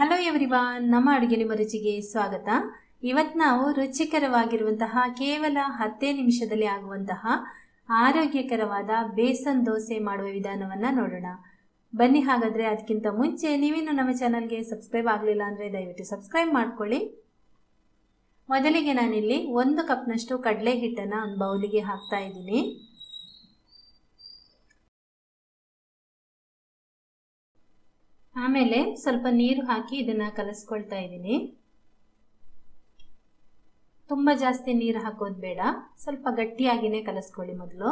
Hello everyone ನಮ್ಮ ಅಡುಗೆ ನಿಮ್ಮ ರುಚಿಗೆ ಸ್ವಾಗತ. ಇವತ್ತು ನಾವು ರುಚಿಕರವಾಗಿರುವಂತಹ ಕೇವಲ ಹತ್ತೇ ನಿಮಿಷದಲ್ಲಿ ಆಗುವಂತಹ ಆರೋಗ್ಯಕರವಾದ ಬೇಸನ್ ದೋಸೆ ಮಾಡುವ ವಿಧಾನವನ್ನು ನೋಡೋಣ. ಬನ್ನಿ ಹಾಗಾದರೆ ಅದಕ್ಕಿಂತ ಮುಂಚೆ ನೀವೇನು ನಮ್ಮ ಚಾನಲ್ಗೆ ಸಬ್ಸ್ಕ್ರೈಬ್ ಆಗಲಿಲ್ಲ ಅಂದರೆ ದಯವಿಟ್ಟು ಸಬ್ಸ್ಕ್ರೈಬ್ ಮಾಡ್ಕೊಳ್ಳಿ. ಮೊದಲಿಗೆ ನಾನಿಲ್ಲಿ ಒಂದು ಕಪ್ನಷ್ಟು ಕಡಲೆ ಹಿಟ್ಟನ್ನು ಒಂದು ಬೌಲಿಗೆ ಹಾಕ್ತಾ ಇದ್ದೀನಿ. ಆಮೇಲೆ ಸ್ವಲ್ಪ ನೀರು ಹಾಕಿ ಇದನ್ನು ಕಲಸ್ಕೊಳ್ತಾ ಇದ್ದೀನಿ. ತುಂಬ ಜಾಸ್ತಿ ನೀರು ಹಾಕೋದು ಬೇಡ. ಸ್ವಲ್ಪ ಗಟ್ಟಿಯಾಗಿನೇ ಕಲಸ್ಕೊಳ್ಳಿ ಮೊದಲು.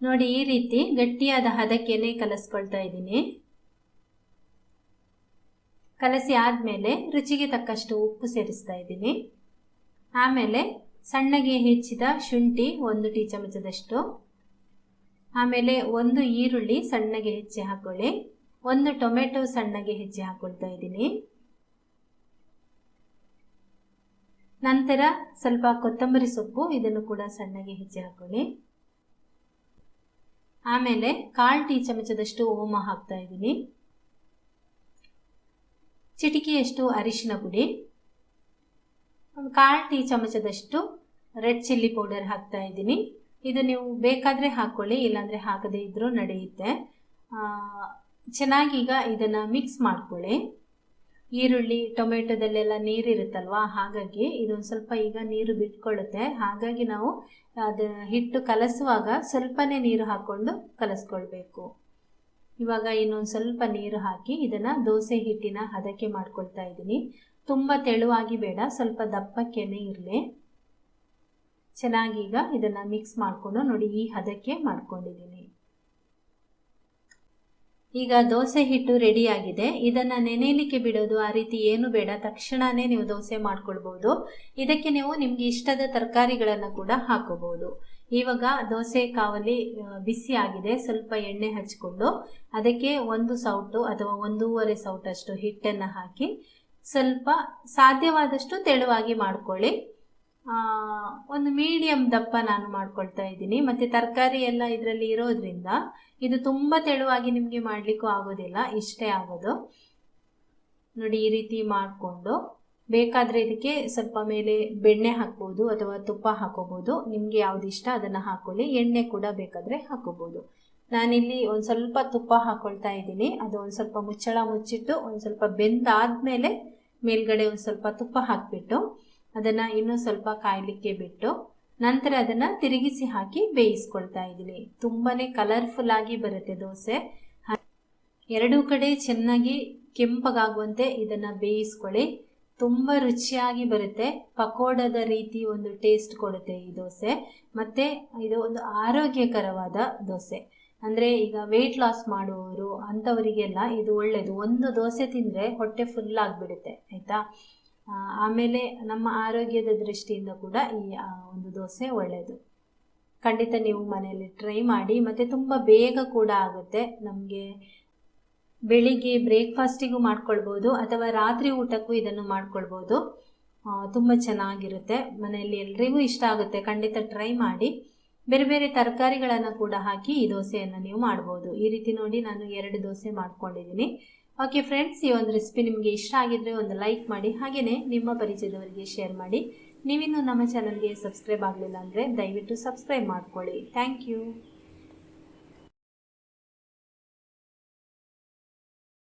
ನೋಡಿ ಈ ರೀತಿ ಗಟ್ಟಿಯಾದ ಹದಕ್ಕೇನೆ ಕಲಸ್ಕೊಳ್ತಾ ಇದ್ದೀನಿ. ಕಲಸಿ ಆದಮೇಲೆ ರುಚಿಗೆ ತಕ್ಕಷ್ಟು ಉಪ್ಪು ಸೇರಿಸ್ತಾ ಇದ್ದೀನಿ. ಆಮೇಲೆ ಸಣ್ಣಗೆ ಹೆಚ್ಚಿದ ಶುಂಠಿ ಒಂದು ಟೀ ಚಮಚದಷ್ಟು. ಆಮೇಲೆ ಒಂದು ಈರುಳ್ಳಿ ಸಣ್ಣಗೆ ಹೆಚ್ಚಿ ಹಾಕೊಳ್ಳಿ. ಒಂದು ಟೊಮೆಟೊ ಸಣ್ಣಗೆ ಹೆಚ್ಚಿ ಹಾಕೊಳ್ತಾ ಇದ್ದೀನಿ. ನಂತರ ಸ್ವಲ್ಪ ಕೊತ್ತಂಬರಿ ಸೊಪ್ಪು ಇದನ್ನು ಕೂಡ ಸಣ್ಣಗೆ ಹೆಚ್ಚಿ ಹಾಕೊಳ್ಳಿ. ಆಮೇಲೆ ಕಾಲು ಟೀ ಚಮಚದಷ್ಟು ಓಮ ಹಾಕ್ತಾ ಇದ್ದೀನಿ. ಚಿಟಿಕೆಯಷ್ಟು ಅರಿಶಿನ ಪುಡಿ. ಕಾಲು ಟೀ ಚಮಚದಷ್ಟು ರೆಡ್ ಚಿಲ್ಲಿ ಪೌಡರ್ ಹಾಕ್ತಾ ಇದ್ದೀನಿ. ಇದು ನೀವು ಬೇಕಾದರೆ ಹಾಕ್ಕೊಳ್ಳಿ ಇಲ್ಲಾಂದರೆ ಹಾಕದೇ ಇದ್ದರೂ ನಡೆಯುತ್ತೆ. ಚೆನ್ನಾಗಿ ಈಗ ಇದನ್ನು ಮಿಕ್ಸ್ ಮಾಡ್ಕೊಳ್ಳಿ. ಈರುಳ್ಳಿ, ಟೊಮೆಟೊದಲ್ಲೆಲ್ಲ ನೀರಿರುತ್ತಲ್ವ ಹಾಗಾಗಿ ಇದೊಂದು ಸ್ವಲ್ಪ ಈಗ ನೀರು ಬಿಟ್ಕೊಳ್ಳುತ್ತೆ. ಹಾಗಾಗಿ ನಾವು ಅದು ಹಿಟ್ಟು ಕಲಸುವಾಗ ಸ್ವಲ್ಪನೇ ನೀರು ಹಾಕ್ಕೊಂಡು ಕಲಸ್ಕೊಳ್ಬೇಕು. ಇವಾಗ ಇನ್ನೊಂದು ಸ್ವಲ್ಪ ನೀರು ಹಾಕಿ ಇದನ್ನು ದೋಸೆ ಹಿಟ್ಟಿನ ಹದಕ್ಕೆ ಮಾಡ್ಕೊಳ್ತಾ ಇದ್ದೀನಿ. ತುಂಬ ತೆಳುವಾಗಿ ಬೇಡ, ಸ್ವಲ್ಪ ದಪ್ಪಕ್ಕೇನೆ ಇರಲಿ. ಚೆನ್ನಾಗೀಗ ಇದನ್ನು ಮಿಕ್ಸ್ ಮಾಡಿಕೊಂಡು ನೋಡಿ ಈ ಹದಕ್ಕೆ ಮಾಡ್ಕೊಂಡಿದ್ದೀನಿ. ಈಗ ದೋಸೆ ಹಿಟ್ಟು ರೆಡಿಯಾಗಿದೆ ಇದನ್ನು ನೆನೆಯಲಿಕ್ಕೆ ಬಿಡೋದು ಆ ರೀತಿ ಏನು ಬೇಡ. ತಕ್ಷಣವೇ ನೀವು ದೋಸೆ ಮಾಡ್ಕೊಳ್ಬೋದು. ಇದಕ್ಕೆ ನೀವು ನಿಮಗೆ ಇಷ್ಟದ ತರಕಾರಿಗಳನ್ನು ಕೂಡ ಹಾಕೋಬಹುದು ಇವಾಗ ದೋಸೆ ಕಾವಲಿ ಬಿಸಿ ಆಗಿದೆ. ಸ್ವಲ್ಪ ಎಣ್ಣೆ ಹಚ್ಕೊಂಡು ಅದಕ್ಕೆ ಒಂದು ಸೌಟು ಅಥವಾ ಒಂದೂವರೆ ಸೌಟಷ್ಟು ಹಿಟ್ಟನ್ನು ಹಾಕಿ ಸ್ವಲ್ಪ ಸಾಧ್ಯವಾದಷ್ಟು ತೆಳುವಾಗಿ ಮಾಡ್ಕೊಳ್ಳಿ. ಒಂದು ಮೀಡಿಯಮ್ ದಪ್ಪ ನಾನು ಮಾಡ್ಕೊಳ್ತಾ ಇದ್ದೀನಿ. ಮತ್ತು ತರಕಾರಿ ಎಲ್ಲ ಇದರಲ್ಲಿ ಇರೋದ್ರಿಂದ ಇದು ತುಂಬ ತೆಳುವಾಗಿ ನಿಮಗೆ ಮಾಡಲಿಕ್ಕೂ ಆಗೋದಿಲ್ಲ, ಇಷ್ಟೇ ಆಗೋದು. ನೋಡಿ, ಈ ರೀತಿ ಮಾಡಿಕೊಂಡು ಬೇಕಾದರೆ ಇದಕ್ಕೆ ಸ್ವಲ್ಪ ಮೇಲೆ ಬೆಣ್ಣೆ ಹಾಕ್ಬೋದು ಅಥವಾ ತುಪ್ಪ ಹಾಕೋಬೋದು. ನಿಮಗೆ ಯಾವ್ದು ಇಷ್ಟ ಅದನ್ನು ಹಾಕೊಳ್ಳಿ. ಎಣ್ಣೆ ಕೂಡ ಬೇಕಾದರೆ ಹಾಕೋಬೋದು. ನಾನಿಲ್ಲಿ ಒಂದು ಸ್ವಲ್ಪ ತುಪ್ಪ ಹಾಕ್ಕೊಳ್ತಾ ಇದ್ದೀನಿ. ಅದು ಒಂದು ಸ್ವಲ್ಪ ಮುಚ್ಚಳ ಮುಚ್ಚಿಟ್ಟು ಒಂದು ಸ್ವಲ್ಪ ಬೆಂದಾದಮೇಲೆ ಮೇಲ್ಗಡೆ ಒಂದು ಸ್ವಲ್ಪ ತುಪ್ಪ ಹಾಕಿಬಿಟ್ಟು ಅದನ್ನು ಇನ್ನೂ ಸ್ವಲ್ಪ ಕಾಯಲಿಕ್ಕೆ ಬಿಟ್ಟು ನಂತರ ಅದನ್ನು ತಿರುಗಿಸಿ ಹಾಕಿ ಬೇಯಿಸ್ಕೊಳ್ತಾ ಇದ್ದೀನಿ. ತುಂಬಾ ಕಲರ್ಫುಲ್ ಆಗಿ ಬರುತ್ತೆ ದೋಸೆ. ಎರಡೂ ಕಡೆ ಚೆನ್ನಾಗಿ ಕೆಂಪಗಾಗುವಂತೆ ಇದನ್ನು ಬೇಯಿಸ್ಕೊಳ್ಳಿ. ತುಂಬ ರುಚಿಯಾಗಿ ಬರುತ್ತೆ. ಪಕೋಡದ ರೀತಿ ಒಂದು ಟೇಸ್ಟ್ ಕೊಡುತ್ತೆ ಈ ದೋಸೆ. ಮತ್ತು ಇದು ಒಂದು ಆರೋಗ್ಯಕರವಾದ ದೋಸೆ. ಅಂದರೆ ಈಗ ವೆಯ್ಟ್ ಲಾಸ್ ಮಾಡುವವರು, ಅಂಥವರಿಗೆಲ್ಲ ಇದು ಒಳ್ಳೆಯದು ಒಂದು ದೋಸೆ ತಿಂದರೆ ಹೊಟ್ಟೆ ಫುಲ್ ಆಗಿಬಿಡುತ್ತೆ, ಆಯಿತಾ? ಆಮೇಲೆ ನಮ್ಮ ಆರೋಗ್ಯದ ದೃಷ್ಟಿಯಿಂದ ಕೂಡ ಈ ಒಂದು ದೋಸೆ ಒಳ್ಳೆಯದು ಖಂಡಿತ ನೀವು ಮನೆಯಲ್ಲಿ ಟ್ರೈ ಮಾಡಿ, ಮತ್ತು ತುಂಬ ಬೇಗ ಕೂಡ ಆಗುತ್ತೆ. ನಮಗೆ ಬೆಳಿಗ್ಗೆ ಬ್ರೇಕ್ಫಾಸ್ಟಿಗೂ ಮಾಡ್ಕೊಳ್ಬೋದು, ಅಥವಾ ರಾತ್ರಿ ಊಟಕ್ಕೂ ಇದನ್ನು ಮಾಡ್ಕೊಳ್ಬೋದು. ತುಂಬ ಚೆನ್ನಾಗಿರುತ್ತೆ. ಮನೆಯಲ್ಲಿ ಎಲ್ರಿಗೂ ಇಷ್ಟ ಆಗುತ್ತೆ. ಖಂಡಿತ ಟ್ರೈ ಮಾಡಿ. ಬೇರೆ ಬೇರೆ ತರಕಾರಿಗಳನ್ನು ಕೂಡ ಹಾಕಿ ಈ ದೋಸೆಯನ್ನು ನೀವು ಮಾಡ್ಬೋದು. ಈ ರೀತಿ ನೋಡಿ ನಾನು ಎರಡು ದೋಸೆ ಮಾಡ್ಕೊಂಡಿದ್ದೀನಿ. ಓಕೆ ಫ್ರೆಂಡ್ಸ್, ಈ ಒಂದು ರೆಸಿಪಿ ನಿಮಗೆ ಇಷ್ಟ ಆಗಿದ್ರೆ ಒಂದು ಲೈಕ್ ಮಾಡಿ ಹಾಗೆಯೇ ನಿಮ್ಮ ಪರಿಚಯದವರಿಗೆ ಶೇರ್ ಮಾಡಿ. ನೀವಿನ್ನೂ ನಮ್ಮ ಚಾನಲ್ಗೆ ಸಬ್ಸ್ಕ್ರೈಬ್ ಆಗಲಿಲ್ಲ ಅಂದರೆ ದಯವಿಟ್ಟು ಸಬ್ಸ್ಕ್ರೈಬ್ ಮಾಡ್ಕೊಳ್ಳಿ. Thank you